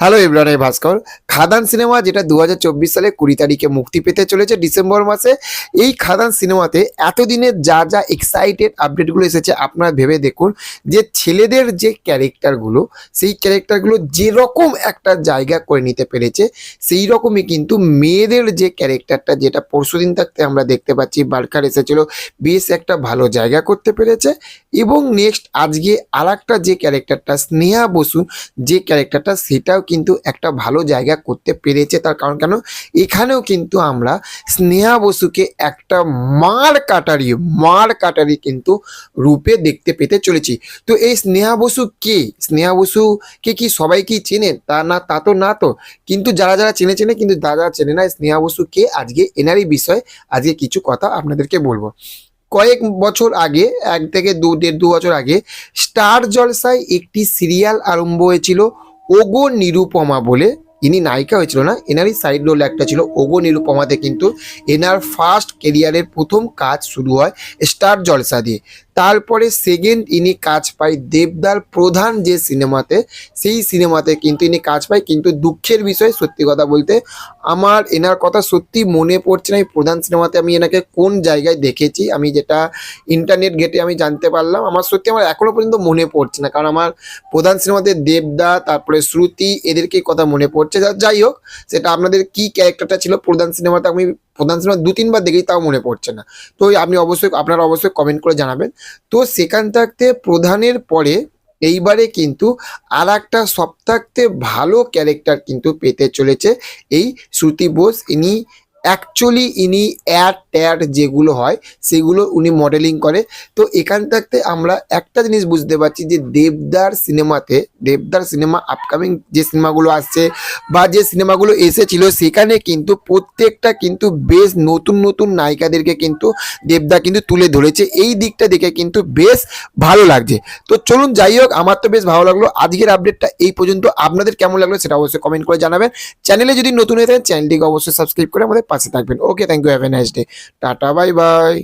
Hello Imran Bhaskar. Khadaan cinema, যেটা দু হাজার চব্বিশ সালে কুড়ি তারিখে মুক্তি পেতে চলেছে ডিসেম্বর মাসে, এই খাদান সিনেমাতে এতদিনে যা যা এক্সাইটেড আপডেটগুলো এসেছে, আপনারা ভেবে দেখুন যে ছেলেদের যে ক্যারেক্টারগুলো, সেই ক্যারেক্টারগুলো যেরকম একটা জায়গা করে নিতে পেরেছে, সেই রকমই কিন্তু মেয়েদের যে ক্যারেক্টারটা, যেটা পরশুদিন থাকতে আমরা দেখতে পাচ্ছি, বারকার এসেছিল, বেশ একটা ভালো জায়গা করতে পেরেছে। এবং নেক্সট আজকে আর যে ক্যারেক্টারটা, স্নেহা বসু যে ক্যারেক্টারটা, সেটাও কিন্তু একটা ভালো জায়গা করতে পেরেছে তার কারণ কেন? এখানেও কিন্তু আমরা স্নেহা বসুকে একটা মার কাটারি মার কাটারি কিন্তু রূপে দেখতে পেতে চলেছি। তো এই স্নেহা বসু কে? স্নেহা বসুকে কি সবাই কি চেনে? তা না, তা তো না তো। কিন্তু যারা যারা চেনে চেনে কিন্তু যারা যারা চেনে না স্নেহা বসু কে আজকে এনারই বিষয়ে। আজকে কিছু কথা আপনাদেরকে বলব। কয়েক বছর আগে, এক থেকে দু, দেড় দু বছর আগে, স্টার জলসায় একটি সিরিয়াল আরম্ভ হয়েছিল। ওগো নিরুপমা বলে ইনি নায়িকা হয়েছিল না, এনারই সাইড রোল একটা ছিল ওগো নিরুপমাতে। কিন্তু এনার ফার্স্ট কেরিয়ারের প্রথম কাজ শুরু হয় স্টার জলসা দিয়ে। তারপরে সেকেন্ড ইনি কাজ পায় দেবদার প্রধান যে সিনেমাতে, সেই সিনেমাতে কিন্তু ইনি কাজ পায়, কিন্তু দুঃখের বিষয় সত্যি কথা বলতে, আমার এনার কথা সত্যি মনে পড়ছে না, এই প্রধান সিনেমাতে আমি এনাকে কোন জায়গায় দেখেছি, আমি যেটা ইন্টারনেট ঘেটে আমি জানতে পারলাম, আমার সত্যি আমার এখনও পর্যন্ত মনে পড়ছে না, কারণ আমার প্রধান সিনেমাতে দেবদা, তারপরে শ্রুতি এদেরকে কথা মনে পড়ছে। যাই হোক, সেটা আপনাদের কি ক্যারেক্টারটা ছিল প্রধান সিনেমাতে আমি প্রধান সিনেমা দু তিনবার দেখেই তাও মনে পড়ছে না। তো আপনি অবশ্যই, আপনারা অবশ্যই কমেন্ট করে জানাবেন। তো সেখান থাকতে প্রধানের পরে এইবারে কিন্তু আর একটা থাকতে ভালো ক্যারেক্টার কিন্তু পেতে চলেছে এই শ্রুতি বোস। ইনি অ্যাকচুয়ালি ইনি অ্যাড ট্যাড যেগুলো হয়, সেগুলো উনি মডেলিং করে। তো এখান থাকতে আমরা একটা জিনিস বুঝতে পারছি যে দেবদার সিনেমাতে, দেবদার সিনেমা আপকামিং যে সিনেমাগুলো আসছে বা যে সিনেমাগুলো এসেছিল, সেখানে কিন্তু প্রত্যেকটা কিন্তু বেশ নতুন নতুন নায়িকাদেরকে কিন্তু দেবদা কিন্তু তুলে ধরেছে। এই দিকটা দেখে কিন্তু বেশ ভালো লাগছে। তো চলুন যাই হোক, আমার তো বেশ ভালো লাগল। আজকের আপডেটটা এই পর্যন্ত। আপনাদের কেমন লাগল সেটা অবশ্যই কমেন্ট করে জানাবেন। চ্যানেলে যদি নতুন হয়ে থাকেন, চ্যানেলটিকে অবশ্যই সাবস্ক্রাইব করে আমাদের পাশে থাকবেন। Okay thank you have a nice day tata bye bye.